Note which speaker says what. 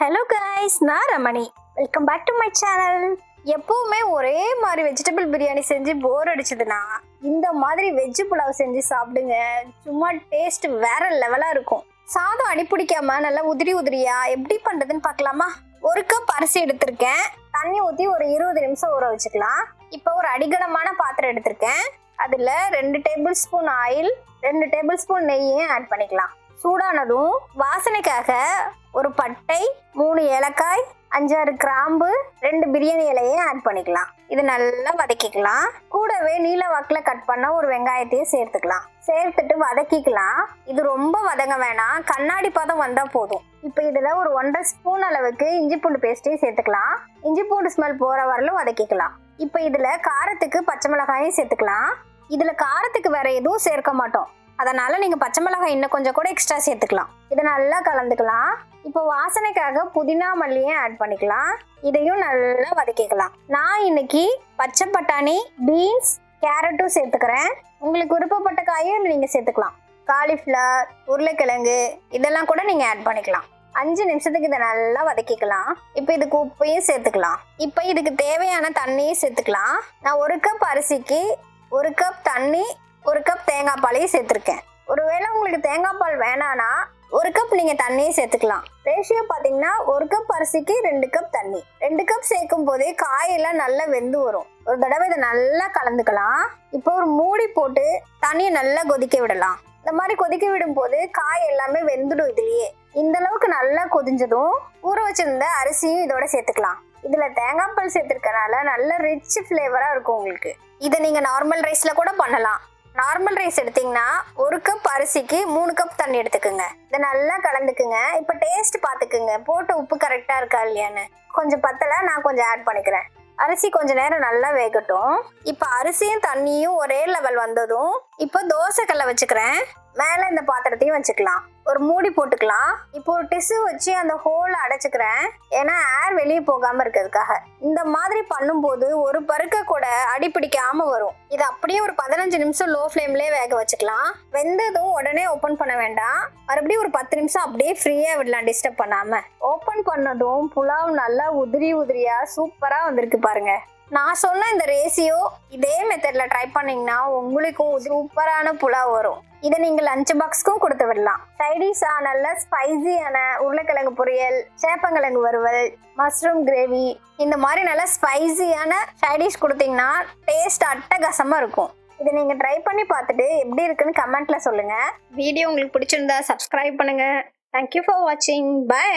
Speaker 1: Hello guys நான் Ramani. Welcome back to my channel எப்பவுமே ஒரே மாதிரி வெஜிடபிள் பிரியாணி செஞ்சு போர் அடிச்சதுன்னா இந்த மாதிரி வெஜ்ஜு புலாவ் செஞ்சு சாப்பிடுங்க. சும்மா டேஸ்ட் வேற லெவலாக இருக்கும். சாதம் அடிப்பிடிக்காம நல்லா உதிரி உதிரியா எப்படி பண்ணுறதுன்னு பார்க்கலாமா? ஒரு கப் அரிசி எடுத்திருக்கேன். தண்ணி ஊற்றி ஒரு இருபது நிமிஷம் ஊற வச்சுக்கலாம். இப்போ ஒரு அடிகனமான பாத்திரம் எடுத்திருக்கேன். அதில் ரெண்டு டேபிள் ஸ்பூன் ஆயில் ரெண்டு டேபிள் ஸ்பூன் நெய்யும் ஆட் பண்ணிக்கலாம். சூடானதும் வாசனைக்காக ஒரு பட்டை மூணு ஏலக்காய் அஞ்சாறு கிராம்பு ரெண்டு பிரியாணி இலையும் ஆட் பண்ணிக்கலாம். இது நல்லா வதக்கிக்கலாம். கூடவே நீல வாக்கில் கட் பண்ண ஒரு வெங்காயத்தையும் சேர்த்துக்கலாம். சேர்த்துட்டு வதக்கிக்கலாம். இது ரொம்ப வதங்க வேணாம். கண்ணாடி பதம் வந்தால் போதும். இப்போ இதில் ஒரு ஒன்றரை ஸ்பூன் அளவுக்கு இஞ்சி பூண்டு பேஸ்ட்டையும் சேர்த்துக்கலாம். இஞ்சி பூண்டு ஸ்மெல் போகிற வரலும் வதக்கிக்கலாம். இப்போ இதில் காரத்துக்கு பச்சை மிளகாயும் சேர்த்துக்கலாம். இதில் காரத்துக்கு வேற எதுவும் சேர்க்க மாட்டோம். அதனால நீங்க பச்சை மிளகாய் இன்னும் கொஞ்சம் கூட எக்ஸ்ட்ரா சேர்த்துக்கலாம். இதை நல்லா கலந்துக்கலாம். இப்போ வாசனைக்காக புதினா மல்லியும் ஆட் பண்ணிக்கலாம். இதையும் நல்லா வதக்கிக்கலாம். நான் இன்னைக்கு பச்சை பட்டாணி பீன்ஸ் கேரட்டும் சேர்த்துக்கிறேன். உங்களுக்கு விருப்பப்பட்ட காயும் நீங்க சேர்த்துக்கலாம். காலிஃப்ளவர் உருளைக்கிழங்கு இதெல்லாம் கூட நீங்க ஆட் பண்ணிக்கலாம். அஞ்சு நிமிஷத்துக்கு இதை நல்லா வதக்கிக்கலாம். இப்போ இதுக்கு உப்பையும் சேர்த்துக்கலாம். இப்போ இதுக்கு தேவையான தண்ணியும் சேர்த்துக்கலாம். நான் ஒரு கப் அரிசிக்கு ஒரு கப் தண்ணி ஒரு கப் தேங்காய் பாலையும் சேர்த்துருக்கேன். ஒருவேளை உங்களுக்கு தேங்காய் பால் வேணான்னா ஒரு கப் நீங்க தண்ணியை சேர்த்துக்கலாம். ரேஷியோ பாத்தீங்கன்னா ஒரு கப் அரிசிக்கு ரெண்டு கப் தண்ணி. ரெண்டு கப் சேர்க்கும் போதே காயெல்லாம் நல்லா வெந்து வரும். ஒரு தடவை இதை நல்லா கலந்துக்கலாம். இப்போ ஒரு மூடி போட்டு தண்ணியை நல்லா கொதிக்க விடலாம். இந்த மாதிரி கொதிக்க விடும் போது காய் எல்லாமே வெந்துடும் இதுலயே. இந்த அளவுக்கு நல்லா கொதிஞ்சதும் ஊற வச்சிருந்த அரிசியும் இதோட சேர்த்துக்கலாம். இதுல தேங்காய் பால் சேர்த்துருக்கனால நல்ல ரிச் ஃப்ளேவரா இருக்கும் உங்களுக்கு. இதை நீங்க நார்மல் ரைஸ்ல கூட பண்ணலாம். நார்மல் ரைஸ் எடுத்தீங்கன்னா ஒரு கப் அரிசிக்கு மூணு கப் தண்ணி எடுத்துக்கோங்க. இதை நல்லா கலந்துக்குங்க. இப்போ டேஸ்ட் பார்த்துக்குங்க. போட்ட உப்பு கரெக்டாக இருக்கா இல்லையான்னு. கொஞ்சம் பத்தலை நான் கொஞ்சம் ஆட் பண்ணிக்கிறேன். அரிசி கொஞ்ச நேரம் நல்லா வேகட்டும். இப்போ அரிசியும் தண்ணியும் ஒரே லெவல் வந்ததும் இப்போ தோசை வச்சுக்கிறேன். மேலே இந்த பாத்திரத்தையும் வச்சுக்கலாம். ஒரு மூடி போட்டுக்கலாம். இப்போ ஒரு டிஷ்யூ வச்சு அந்த ஹோலை அடைச்சுக்கிறேன். ஏன்னா ஏர் வெளியே போகாம இருக்கிறதுக்காக. இந்த மாதிரி பண்ணும்போது ஒரு பருக்க கூட அடிபிடிக்காம வரும். இது அப்படியே ஒரு பதினஞ்சு நிமிஷம் லோ ஃப்ளேம்லேயே வேக வச்சுக்கலாம். வெந்ததும் உடனே ஓப்பன் பண்ண வேண்டாம். மறுபடியும் ஒரு பத்து நிமிஷம் அப்படியே ஃப்ரீயாக விடலாம் டிஸ்டர்ப் பண்ணாம. ஓப்பன் பண்ணதும் புலாவ் நல்லா உதிரி உதிரியா சூப்பராக வந்திருக்கு பாருங்க. நான் சொன்ன இந்த ரேசியோ இதே மெத்தட்ல ட்ரை பண்ணீங்கன்னா உங்களுக்கும் சூப்பரான புலாவ் வரும். இதை நீங்கள் லஞ்ச் பாக்ஸ்க்கும் கொடுத்து விடலாம். சைடிஷா நல்ல ஸ்பைசியான உருளைக்கிழங்கு பொரியல் சேப்பங்கிழங்கு வறுவல் மஷ்ரூம் கிரேவி இந்த மாதிரி நல்ல ஸ்பைசியான சைடிஷ் கொடுத்தீங்கன்னா டேஸ்ட் அட்டகாசமாக இருக்கும். இதை நீங்கள் ட்ரை பண்ணி பார்த்துட்டு எப்படி இருக்குன்னு கமெண்ட்ல சொல்லுங்க. வீடியோ உங்களுக்கு பிடிச்சிருந்தா சப்ஸ்கிரைப் பண்ணுங்க. தேங்க்யூ ஃபார் வாட்சிங் பை